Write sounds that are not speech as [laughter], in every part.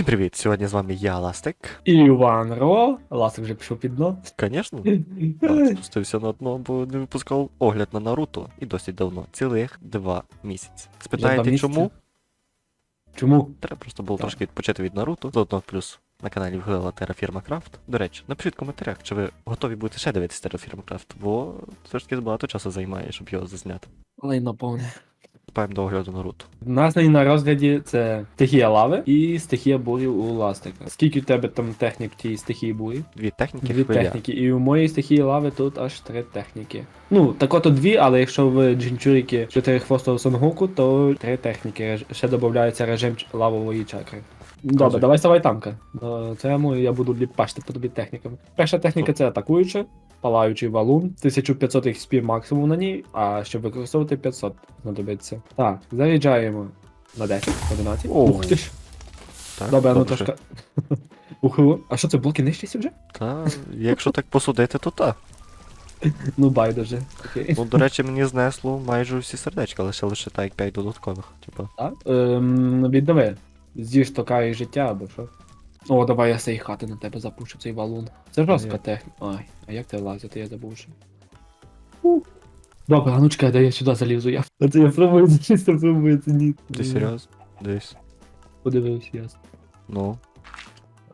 Всім привіт! Сьогодні з вами я, Ластик. І Іван Ро. Ласик вже пішов під дно. Звісно, [laughs] спустився на дно, бо не випускав огляд на Наруто і досить давно. Цілих два місяці. Спитаєте, чому? Чому? Треба просто було Так. трошки відпочити від Наруто. Заодно плюс на каналі вглила Terraforma Craft. До речі, напишіть в коментарях, чи ви готові будете ще дивитися Terraforma Craft, бо все ж таки багато часу займає, щоб його зазняти. Лайно повне. Вступаємо до огляду Наруто. У нас нині на розгляді це стихія лави і стихія бурів у Ластика. Скільки у тебе там технік в тій стихії бурі? Дві техніки Дві хвиля. техніки. І у моїй стихії лави тут аж три техніки. Ну, так ото дві, але якщо в Джинчуріки чотири Сонгуку, то три техніки. Ще додається режим лавової чакри. Добре, давай ставай тамка. До цьому я буду ліпашити по тобі техніками. Перша техніка це атакуюча, палаючий валун, 1500 XP максимум на ній, а щоб використовувати 500 знадобиться. Так, заряджаємо на 10, 11. О. Ух ти ж. Так, Добре, ну добре. трошки. [laughs] Уху. А що це блоки нижчі вже? Та, якщо так посудити, то так. Ну байдуже. Окей. Ну, до речі, мені знесло майже всі сердечка, лише лише так 5 додаткових. Типа. Так? Ем, віддави. З'їж тока і життя або що. О, давай я з цієї хати на тебе запущу цей валун. Це жорстка Ні. техніка. Ай, а як ти лазити, я забув ще. Добре, а ну чекай, дай я сюди залізу. Я. А це я пробую залізти, пробую це ні. Ти серйозно? Десь. Подивився, ясно. Ну.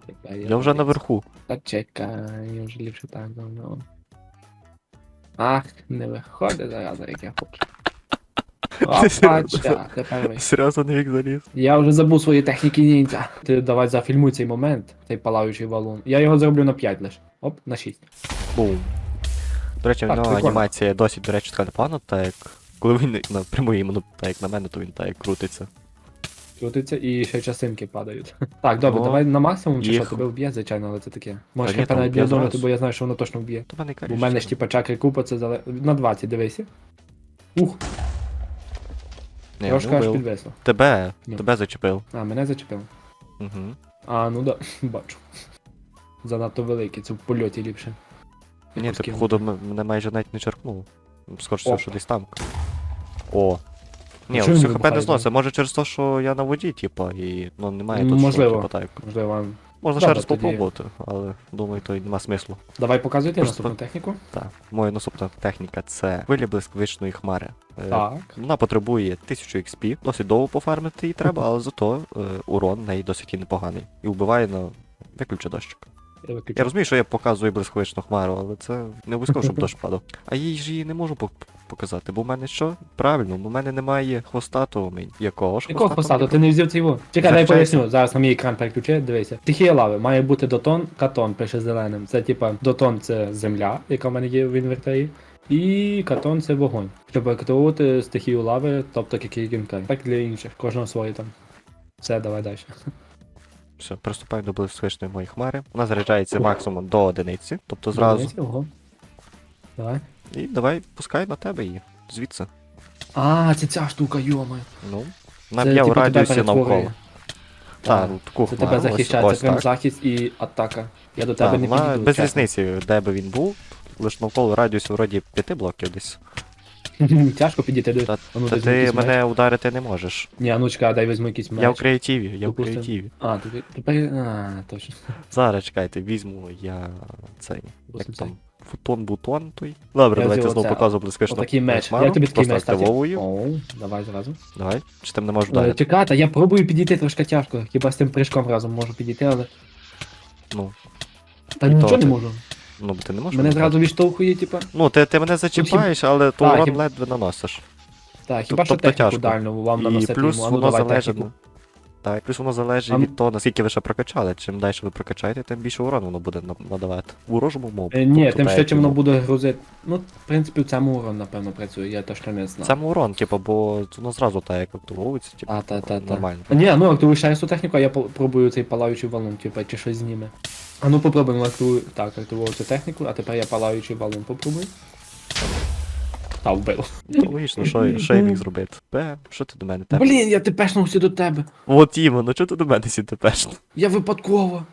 Чекай, Я вже наверху. Та чекай, я вже ліпше так давно. Ах, не виходить зараз, як я хочу. Серйозно? Тепер ви. Серйозно не вік заліз. Я вже забув свої техніки ніндзя. Ти давай зафільмуй цей момент, цей палаючий валун. Я його зроблю на 5 лише. Оп, на 6. Бум. До речі, в Так, нього прикольно. анімація досить, до речі, така непогана, так як. Коли він напряму іменно, так як на мене, то він так як крутиться. Крутиться і ще часинки падають. [laughs] Так, добре, Ну, давай на максимум чи що їх- тебе вб'є, звичайно, але це таке. Можеш ні, хп там навіть вб'є не бо я знаю, що воно точно вб'є. То мене Бо в мене ж типа чакри купа, це зале... на 20, дивися. Ух, Ні, трошки аж підвисло. Тебе, Ну. тебе зачепив. А, мене зачепило. Угу. А, ну да, [laughs] бачу. Занадто великий, це в польоті ліпше. Ні, ти Якось походу м- мене майже навіть не черкнув. Скоріше всього, Опа. що десь там. О. Ні, Чого він все не хп вибухає, не зносить. Може через те, що я на воді, типа, і ну немає тут, Можливо. що, типа, так. Можливо. Можна ще Добре, раз тоді. попробувати, але думаю, то й нема смислу. Давай показуйте Просто- наступну техніку. Так, моя наступна техніка це хвиля блискавичної хмари. Е, Так. Вона потребує 1000 XP, досить довго пофармити її треба, [laughs] але зато е, урон в неї досить і непоганий. І вбиває на виключи дощик. Я розумію, що я показую блискавичну хмару, але це не обов'язково, щоб дощ [laughs] падав. А їй ж її не можу показати, бо в мене що? Правильно, бо в мене немає хвостатого мені. Якого ж Якого хвостатого? Ти не взяв цього? Чекай, дай поясню. Зараз на мій екран переключи, дивися. Стихія лави має бути дотон, катон, пише зеленим. Це типа дотон це земля, яка в мене є в інвентарі. І катон це вогонь. Щоб активувати стихію лави, тобто який гінкай. Так для інших, кожного своє там. Все, давай далі. [laughs] Все, приступаємо до блискавичної моєї хмари. Вона заряджається максимум до одиниці, тобто зразу. Ого. Давай. І давай пускай на тебе її. Звідси. А, це ця штука, йома. Ну. Це, Наб'є в типу, тебе радіусі перетворює. навколо. Так, ну, таку Це хмару, тебе ось- захищає, ось це прям так. захист і атака. Я до тебе Так, не вона підійду. без чесно. різниці, де би він був, лише навколо радіусу вроді 5 блоків десь. [laughs] Тяжко підійти до. Та, А ну, та ти якийсь мене ударити не можеш. Ні, а ну чекай, дай візьму якийсь меч. Я в креативі, я в Допустим. креативі. А, ти тепер. А, точно. Зараз чекайте, візьму я цей. Як Допустим, там? Футон бутон той. Добре, Я давайте взяв знову оце, показую блискавичну Отакий меч. Як тобі такий Просто меч, кстати? активовую. О, давай зразу. Давай. Чи ти мене можеш Е, вдарити? Я пробую підійти трошки тяжко. Хіба з тим прыжком разом можу підійти, але. Ну, Та І то нічого не ти- можу. Ну бо ти не можеш. Мене мене зразу відштовхує, типа. Ну, ти, ти мене зачіпаєш, але то урон хіб- ледве наносиш. Так, хіба що тобто техніку тяжко. дальню вам І наносити плюс йому. А ну воно давай залежить. техніку. ну, Так, плюс воно залежить А ну- від того, наскільки ви ще прокачали. Чим далі ви прокачаєте, тим більше урон воно буде на- надавати. Ворожому мобу. Е, Ні, Тобто, тим ще чим воно буде грузити. Ну, в принципі, в цьому урон, напевно, працює, я точно не знаю. Саме урон, типу, бо воно зразу так як активовується, типу, А, та, та, та. нормально. Ні, ну раз ту техніку, а я по- пробую цей палаючий валун, типа, чи щось зніме. А ну попробуємо активую. Так, активував цю техніку, а тепер я палаючий валун попробую. Та вбив. Ну, логічно, що, що я міг зробити? Бе, що ти до мене тепер? Блін, я тепешнувся до тебе. От Іво, ну чого ти до мене сі тепешно? Я випадково.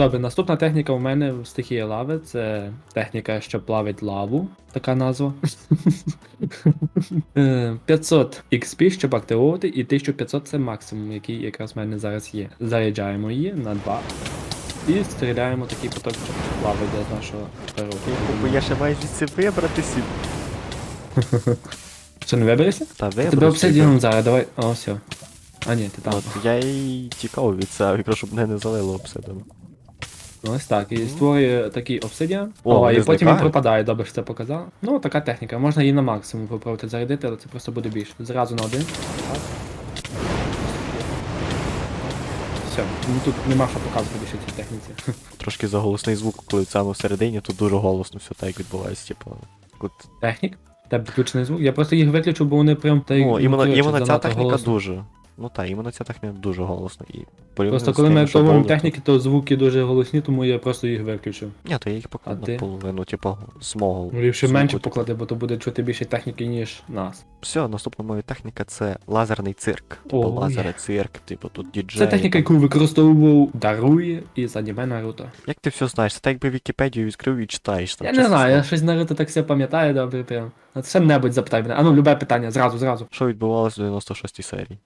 Добре, наступна техніка у мене в стихії лави це техніка, що плавить лаву, така назва. [laughs] Е, 500 XP, щоб активувати, і 1500 це максимум, який якраз в мене зараз є. Заряджаємо її на 2. І стріляємо такий поток, щоб лави з нашого перу. Бо я ще маю звідси вибратися. [laughs] Що не виберешся? Та Тебе вибратися. обсидіаном зараз, давай. О, все. А ні, ти там. От я і тікав від цього, щоб мене не залило обсидом. Ну, Ось так. І створює такий обсидіан. О, О, і потім він пропадає, добре, що це показав. Ну, така техніка. Можна її на максимум попробувати зарядити, але це просто буде більше. Зразу на один. Все, ну тут нема що показувати більше цій техніці. [laughs] Трошки заголосний звук, коли саме всередині, то дуже голосно все так відбувається, типу. От, Технік? Тебе підключений звук. Я просто їх виключу, бо вони прям та й ну, іменно, іменно ця техніка голосно. дуже. Ну так, іменно ця техніка дуже голосна. І Просто коли ми що техніки, то звуки дуже голосні, тому я просто їх виключив. Ні, то я їх покладу ти? наполовину, типу, з мого. Ну, ліпше менше типу. поклади, бо то буде чути більше техніки, ніж нас. Все, наступна моя техніка це лазерний цирк. Типу О, лазер, є. цирк, типу тут діджей. Це техніка, яку використовував Дарує із аніме Наруто. Як ти все знаєш? Це так якби Вікіпедію відкрив і читаєш там. Я не знаю, я щось Наруто так все пам'ятаю добре прям. От що-небудь запитай мене. А ну, любе питання, зразу, зразу. Що відбувалося в 96-й серії?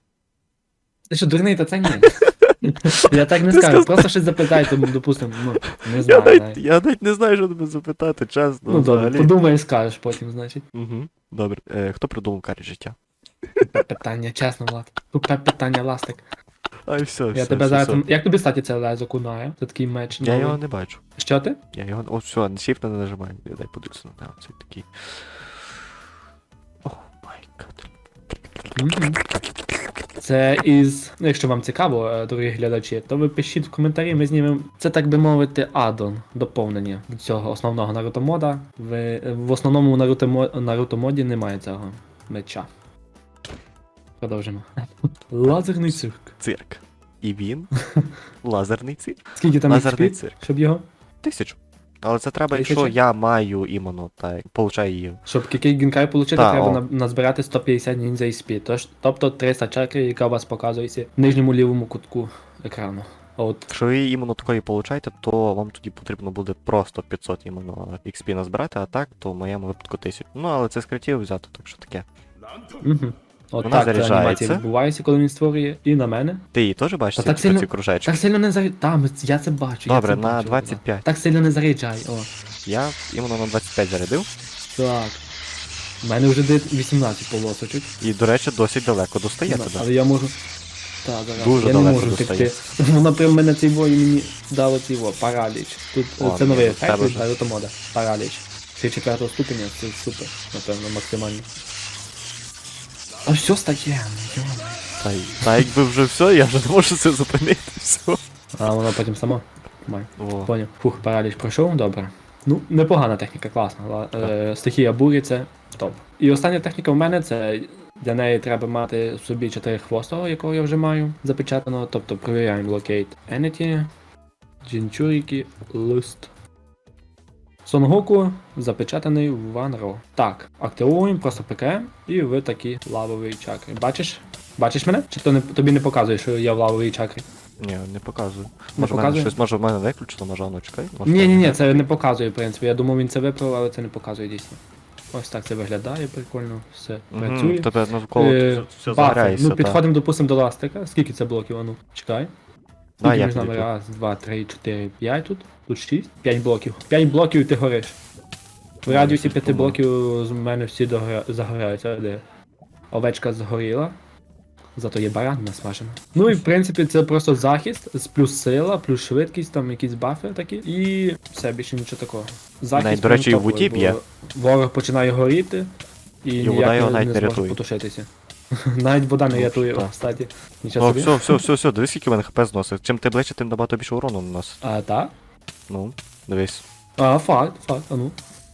Ти що, дурний, та це ні. [laughs] Я так не Ти скажу, сказав- просто щось запитай, тому, допустимо, ну, [laughs] не Я знаю. навіть, навіть. я навіть не знаю, що тебе запитати, чесно. Ну добре, взагалі. подумай і скажеш потім, значить. Угу. Добре. Е, хто придумав карі життя? Тупе питання, чесно, Влад. Тупе питання, ластик. Ай, все, Я все, тебе все, зараз. все. Як тобі статі це лезо кунає? Це такий меч. Я новий. його не бачу. Що ти? Я його. О, все, на shift не нажимаю. Я дай подивлюся на нього. Це такий. О, май гад. Мгм. Це із. Ну, якщо вам цікаво, е, дорогі глядачі, то ви пишіть в коментарі, ми знімемо. Це так би мовити, аддон, доповнення до цього основного Наруто мода. В, в основному Наруто, Наруто моді немає цього меча. Продовжимо. [laughs] Лазерний цирк. Цирк. І він. [laughs] Лазерний цирк. Скільки там Лазерний цирк. щоб його? Тисячу. Але це треба, якщо я маю іменно, так, получаю її. Щоб кікей гінкай отримати, Та, треба о. на- назбирати 150 ніндзя XP. Тож, тобто 300 чакри, яка у вас показується в нижньому лівому кутку екрану. От. Якщо ви іменно такої получаєте, то вам тоді потрібно буде просто 500 іменно XP назбирати, а так, то в моєму випадку 1000. Ну, але це з взято, так що таке. Угу. От Вона так ця заряджається. анімація відбувається, коли він створює, і на мене. Ти її теж бачиш, Та так сильно- ці кружечки? Так сильно не заряджай. Там, я це бачу. я Добре, це на бачу, 25. да. Так сильно не заряджай, о. Я іменно на 25 зарядив. Так. У мене вже де 18 полосочок. І, до речі, досить далеко достає тебе. Але я можу. Так, зараз. Дуже я не далеко можу достає. втекти. [laughs] Вона прям мене цей бой мені дало цей во, параліч. Тут О, це новий ефект тебе від вже. Naruto мода. Параліч. Ще четвертого ступеня, це супер, напевно, максимально. А все стає, ну йома. Та, та якби вже все, я вже не можу це зупинити. Все. А воно потім само. Май. О, Поняв. Фух, параліч пройшов, добре. Ну, непогана техніка, класна. Е, стихія бурі це топ. І остання техніка в мене це. Для неї треба мати собі 4 хвостого, якого я вже маю запечатано. Тобто провіряємо Locate Entity, Jinchuriki, Lust. Сонгоку запечатаний в Row. Так, активуємо просто ПКМ і ви такі лавові чакри. Бачиш? Бачиш мене? Чи то не, тобі не показує, що я в лавовій чакрі? ні, не показую. Може, в мене показує? щось, може в мене виключено, може, ну чекай. може, Ні, ні, ні, це не показує, в принципі. Я думав, він це виправив, але це не показує дійсно. Ось так це виглядає, прикольно, все Мгм, працює. Тебе навколо Е, все бафи. заграється. Ну, підходимо, допустимо, до ластика. Скільки це блоків? Ану, чекай. Да, я нами? Раз, два, три, чотири, п'ять тут. Тут шість. П'ять блоків. П'ять блоків і ти гориш. В радіусі п'яти блоків з мене всі догора... загоряються. Де? Овечка згоріла. Зато є баран насмажена. Ну і в принципі це просто захист, з плюс сила, плюс швидкість, там якісь бафи такі. І все більше нічого такого. Захист. До речі, і в топовий, б'є. Ворог починає горіти. І, І ніяк його не не зможе потушитися. [laughs] навіть вода не рятує, кстати. Нічого О, собі. все, все, все, все, дивись, скільки в мене хп зносить. Чим ти ближче, тим набагато більше урону наносить. А, так? Ну, дивись. А, факт, факт, а ну.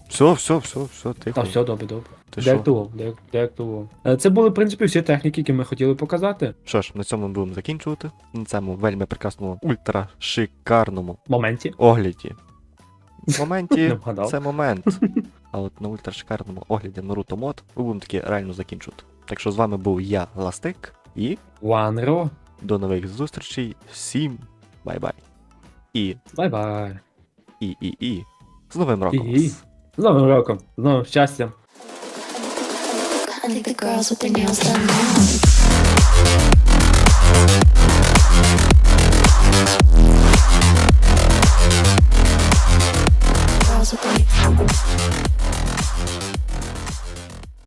Все, все, все, все, тихо. Та все, добре, добре. Ти що? Деактував, деактував. Е, Це були, в принципі, всі техніки, які ми хотіли показати. Що ж, на цьому ми будемо закінчувати. На цьому вельми прекрасному, ультра шикарному моменті. огляді. В [laughs] моменті Не вгадав. це момент. А от на ультра шикарному огляді Наруто Мод ми будемо таки реально закінчувати. Так що з вами був я, Ластик, і One Row. до нових зустрічей. Всім бай-бай. І, Бай-бай. і, і, і. З Новим роком. І. вас. З Новим роком, з новим щастям. I think the girls with their nails done now. Girls with their